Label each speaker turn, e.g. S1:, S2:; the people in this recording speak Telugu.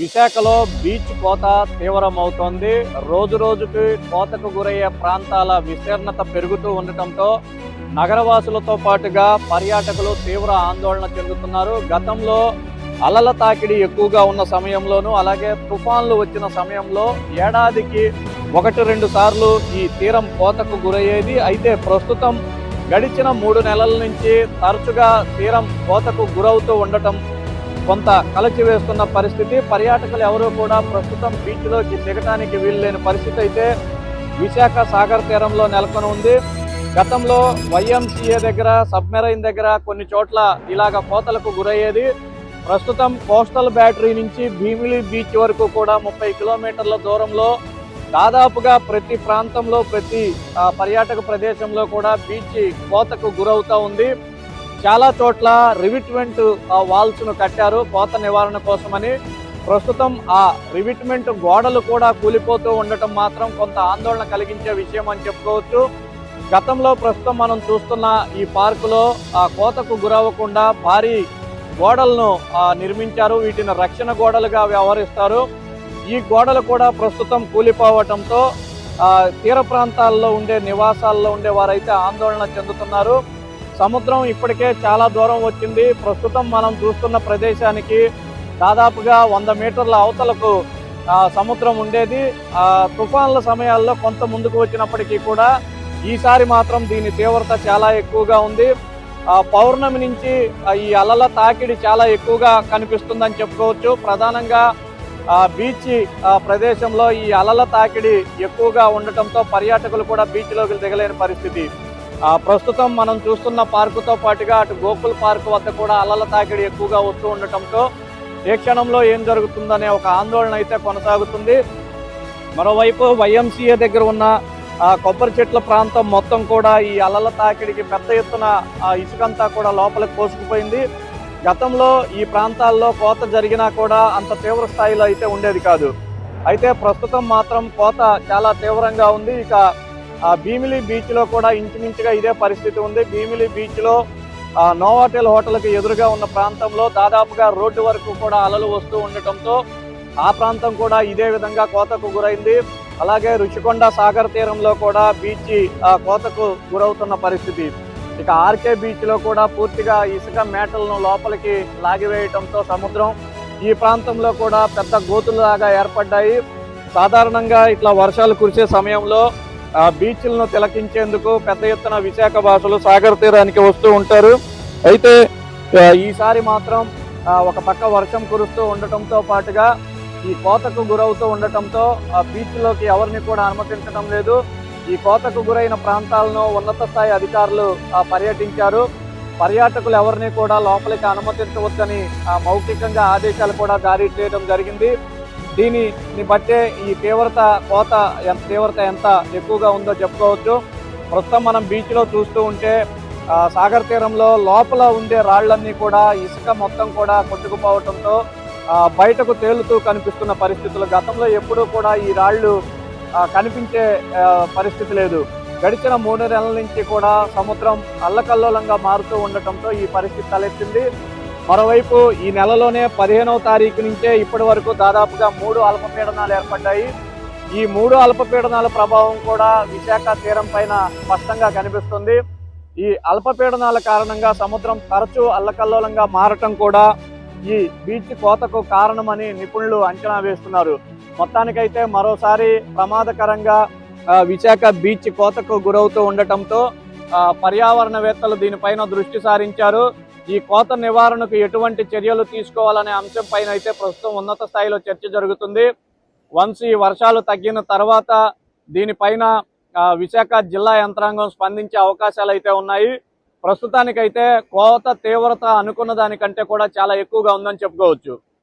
S1: విశాఖలో బీచ్ కోత తీవ్రమవుతోంది. రోజు రోజుకి కోతకు గురయ్యే ప్రాంతాల విస్తీర్ణత పెరుగుతూ ఉండటంతో నగరవాసులతో పాటుగా పర్యాటకులు తీవ్ర ఆందోళన చెందుతున్నారు. గతంలో అలల తాకిడి ఎక్కువగా ఉన్న సమయంలోనూ అలాగే తుఫాన్లు వచ్చిన సమయంలో ఏడాదికి ఒకటి రెండు సార్లు ఈ తీరం కోతకు గురయ్యేది. అయితే ప్రస్తుతం గడిచిన మూడు నెలల నుంచి తరచుగా తీరం కోతకు గురవుతూ ఉండటం కొంత కలచివేస్తున్న పరిస్థితి. పర్యాటకులు ఎవరూ కూడా ప్రస్తుతం బీచ్లోకి దిగటానికి వీల్లేని పరిస్థితి అయితే విశాఖ సాగర్ తీరంలో నెలకొని ఉంది. గతంలో వైఎంసీఏ దగ్గర సబ్మెరైన్ దగ్గర కొన్ని చోట్ల ఇలాగ కోతలకు గురయ్యేది. ప్రస్తుతం కోస్టల్ బ్యాటరీ నుంచి భీమిలి బీచ్ వరకు కూడా ముప్పై కిలోమీటర్ల దూరంలో దాదాపుగా ప్రతి ప్రాంతంలో ప్రతి ఆ, పర్యాటక ప్రదేశంలో కూడా బీచ్ కోతకు గురవుతూ ఉంది. చాలా చోట్ల రివిట్మెంట్ వాల్స్ను కట్టారు కోత నివారణ కోసమని. ప్రస్తుతం ఆ రివిట్మెంట్ గోడలు కూడా కూలిపోతూ ఉండటం మాత్రం కొంత ఆందోళన కలిగించే విషయం అని చెప్పుకోవచ్చు. గతంలో ప్రస్తుతం మనం చూస్తున్న ఈ పార్కులో ఆ కోతకు గురవ్వకుండా భారీ గోడలను నిర్మించారు. వీటిని రక్షణ గోడలుగా వ్యవహరిస్తారు. ఈ గోడలు కూడా ప్రస్తుతం కూలిపోవటంతో తీర ప్రాంతాల్లో ఉండే నివాసాల్లో ఉండే వారైతే ఆందోళన చెందుతున్నారు. సముద్రం ఇప్పటికే చాలా దూరం వచ్చింది. ప్రస్తుతం మనం చూస్తున్న ప్రదేశానికి దాదాపుగా వంద మీటర్ల అవతలకు సముద్రం ఉండేది. తుఫాన్ల సమయాల్లో కొంత ముందుకు వచ్చినప్పటికీ కూడా ఈసారి మాత్రం దీని తీవ్రత చాలా ఎక్కువగా ఉంది. పౌర్ణమి నుంచి ఈ అలల తాకిడి చాలా ఎక్కువగా కనిపిస్తుందని చెప్పుకోవచ్చు. ప్రధానంగా బీచ్ ప్రదేశంలో ఈ అలల తాకిడి ఎక్కువగా ఉండటంతో పర్యాటకులు కూడా బీచ్లోకి దిగలేని పరిస్థితి. ప్రస్తుతం మనం చూస్తున్న పార్కుతో పాటుగా అటు గోకుల్ పార్క్ వద్ద కూడా అలల తాకిడి ఎక్కువగా వస్తూ ఉండటంతో ఏ క్షణంలో ఏం జరుగుతుందనే ఒక ఆందోళన అయితే కొనసాగుతుంది. మరోవైపు వైఎంసీఏ దగ్గర ఉన్న ఆ కొబ్బరి చెట్ల ప్రాంతం మొత్తం కూడా ఈ అలల తాకిడికి పెద్ద ఎత్తున ఆ ఇసుకంతా కూడా లోపలికి పోసుకుపోయింది. గతంలో ఈ ప్రాంతాల్లో కోత జరిగినా కూడా అంత తీవ్ర స్థాయిలో అయితే ఉండేది కాదు. అయితే ప్రస్తుతం మాత్రం కోత చాలా తీవ్రంగా ఉంది. ఇక భీమిలి బీచ్లో కూడా ఇంచుమించుగా ఇదే పరిస్థితి ఉంది. భీమిలి బీచ్లో ఆ నోవాటెల్ హోటల్కి ఎదురుగా ఉన్న ప్రాంతంలో దాదాపుగా రోడ్డు వరకు కూడా అలలు వస్తూ ఉండటంతో ఆ ప్రాంతం కూడా ఇదే విధంగా కోతకు గురైంది. అలాగే రుషికొండ సాగర్ తీరంలో కూడా బీచ్ ఆ, కోతకు గురవుతున్న పరిస్థితి. ఇక ఆర్కే బీచ్లో కూడా పూర్తిగా ఇసుక మేటలను లోపలికి లాగివేయటంతో సముద్రం ఈ ప్రాంతంలో కూడా పెద్ద గోతులాగా ఏర్పడ్డాయి. సాధారణంగా ఇట్లా వర్షాలు కురిసే సమయంలో ఆ బీచ్లను తిలకించేందుకు పెద్ద ఎత్తున విశాఖ భాషలు సాగర్ తీరానికి వస్తూ ఉంటారు. అయితే ఈసారి మాత్రం ఒక పక్క వర్షం కురుస్తూ ఉండటంతో పాటుగా ఈ కోతకు గురవుతూ ఉండటంతో ఆ బీచ్లోకి ఎవరిని కూడా అనుమతించడం లేదు. ఈ కోతకు గురైన ప్రాంతాలను ఉన్నత స్థాయి అధికారులు ఆ, పర్యటించారు. పర్యాటకులు ఎవరిని కూడా లోపలికి అనుమతించవద్దని ఆ, మౌఖికంగా ఆదేశాలు కూడా జారీ చేయడం జరిగింది. దీనిని బట్టే ఈ తీవ్రత కోత ఎంత తీవ్రత ఎంత ఎక్కువగా ఉందో చెప్పుకోవచ్చు. ప్రస్తుతం మనం బీచ్లో చూస్తూ ఉంటే సాగర్ తీరంలో లోపల ఉండే రాళ్ళన్నీ కూడా ఇసుక మొత్తం కూడా కొట్టుకుపోవడంతో బయటకు తేలుతూ కనిపిస్తున్న పరిస్థితులు. గతంలో ఎప్పుడూ కూడా ఈ రాళ్ళు కనిపించే పరిస్థితి లేదు. గడిచిన మూడు నెలల నుంచి కూడా సముద్రం అల్లకల్లోలంగా మారుతూ ఉండటంతో ఈ పరిస్థితి తలెత్తింది. మరోవైపు ఈ నెలలోనే పదిహేనవ తారీఖు నుంచే ఇప్పటి వరకు దాదాపుగా మూడు అల్పపీడనాలు ఏర్పడ్డాయి. ఈ మూడు అల్పపీడనాల ప్రభావం కూడా విశాఖ తీరం పైన స్పష్టంగా కనిపిస్తుంది. ఈ అల్పపీడనాల కారణంగా సముద్రం తరచూ అల్లకల్లోలంగా మారటం కూడా ఈ బీచ్ కోతకు కారణమని నిపుణులు అంచనా వేస్తున్నారు. మొత్తానికైతే మరోసారి ప్రమాదకరంగా విశాఖ బీచ్ కోతకు గురవుతూ ఉండటంతో పర్యావరణవేత్తలు దీనిపైన దృష్టి సారించారు. ఈ కోత నివారణకు ఎటువంటి చర్యలు తీసుకోవాలనే అంశం పైన అయితే ప్రస్తుతం ఉన్నత స్థాయిలో చర్చ జరుగుతుంది. వన్స్ ఈ వర్షాలు తగ్గిన తర్వాత దీనిపైన విశాఖ జిల్లా యంత్రాంగం స్పందించే అవకాశాలు అయితే ఉన్నాయి. ప్రస్తుతానికైతే కోత తీవ్రత అనుకున్న దానికంటే కూడా చాలా ఎక్కువగా ఉందని చెప్పుకోవచ్చు.